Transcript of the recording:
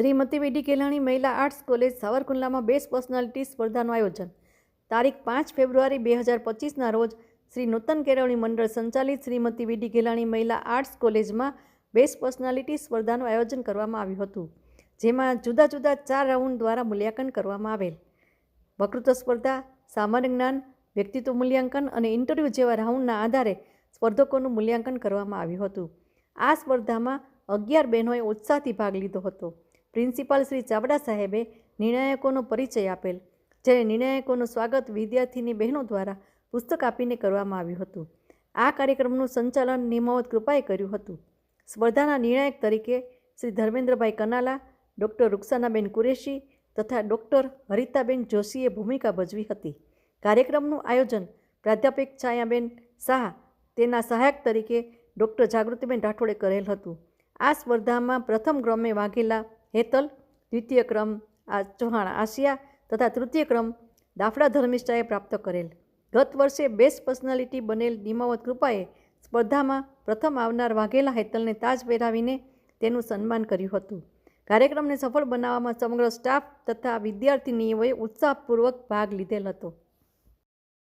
શ્રીમતી વીડી કેલાણી મહિલા arts college સાવરકુંડલામાં best personality સ્પર્ધાનું આયોજન. તારીખ પાંચ ફેબ્રુઆરી બે હજાર પચીસના રોજ શ્રી નૂતન કેળવણી મંડળ સંચાલિત શ્રીમતી વીડી ગેલાણી મહિલા આર્ટ્સ કોલેજમાં બેસ્ટ પર્સનાલિટી સ્પર્ધાનું આયોજન કરવામાં આવ્યું હતું, જેમાં જુદા જુદા ચાર રાઉન્ડ દ્વારા મૂલ્યાંકન કરવામાં આવેલ. વકૃત્વ સ્પર્ધા, સામાન્ય જ્ઞાન, વ્યક્તિત્વ મૂલ્યાંકન અને ઇન્ટરવ્યૂ જેવા રાઉન્ડના આધારે સ્પર્ધકોનું મૂલ્યાંકન કરવામાં આવ્યું હતું. આ સ્પર્ધામાં અગિયાર બહેનોએ ઉત્સાહથી ભાગ લીધો હતો. પ્રિન્સિપાલ શ્રી ચાવડા સાહેબે નિર્ણાયકોનો પરિચય આપેલ જ્યારે નિર્ણાયકોનું સ્વાગત વિદ્યાર્થીની બહેનો દ્વારા પુસ્તક આપીને કરવામાં આવ્યું હતું. આ કાર્યક્રમનું સંચાલન નિમાવત કૃપાએ કર્યું હતું. સ્પર્ધાના નિર્ણાયક તરીકે શ્રી ધર્મેન્દ્રભાઈ કનાલા, ડૉક્ટર રૂક્ષાનાબેન કુરેશી તથા ડૉક્ટર હરિતાબેન જોશીએ ભૂમિકા ભજવી હતી. કાર્યક્રમનું આયોજન પ્રાધ્યાપક છાયાબેન શાહ, તેના સહાયક તરીકે ડૉક્ટર જાગૃતિબેન રાઠોડે કરેલ હતું. આ સ્પર્ધામાં પ્રથમ ક્રમે વાઘેલા હેતલ, દ્વિતીય ક્રમ આ ચૌહાણ આશિયા તથા તૃતીય ક્રમ દાફડા ધર્મિષ્ઠાએ પ્રાપ્ત કરેલ. ગત વર્ષે બેસ્ટ પર્સનાલિટી બનેલ નિમાવત કૃપાએ સ્પર્ધામાં પ્રથમ આવનાર વાઘેલા હેતલને તાજ પહેરાવીને તેનું સન્માન કર્યું હતું. કાર્યક્રમને સફળ બનાવવામાં સમગ્ર સ્ટાફ તથા વિદ્યાર્થીનીઓએ ઉત્સાહપૂર્વક ભાગ લીધેલ હતો.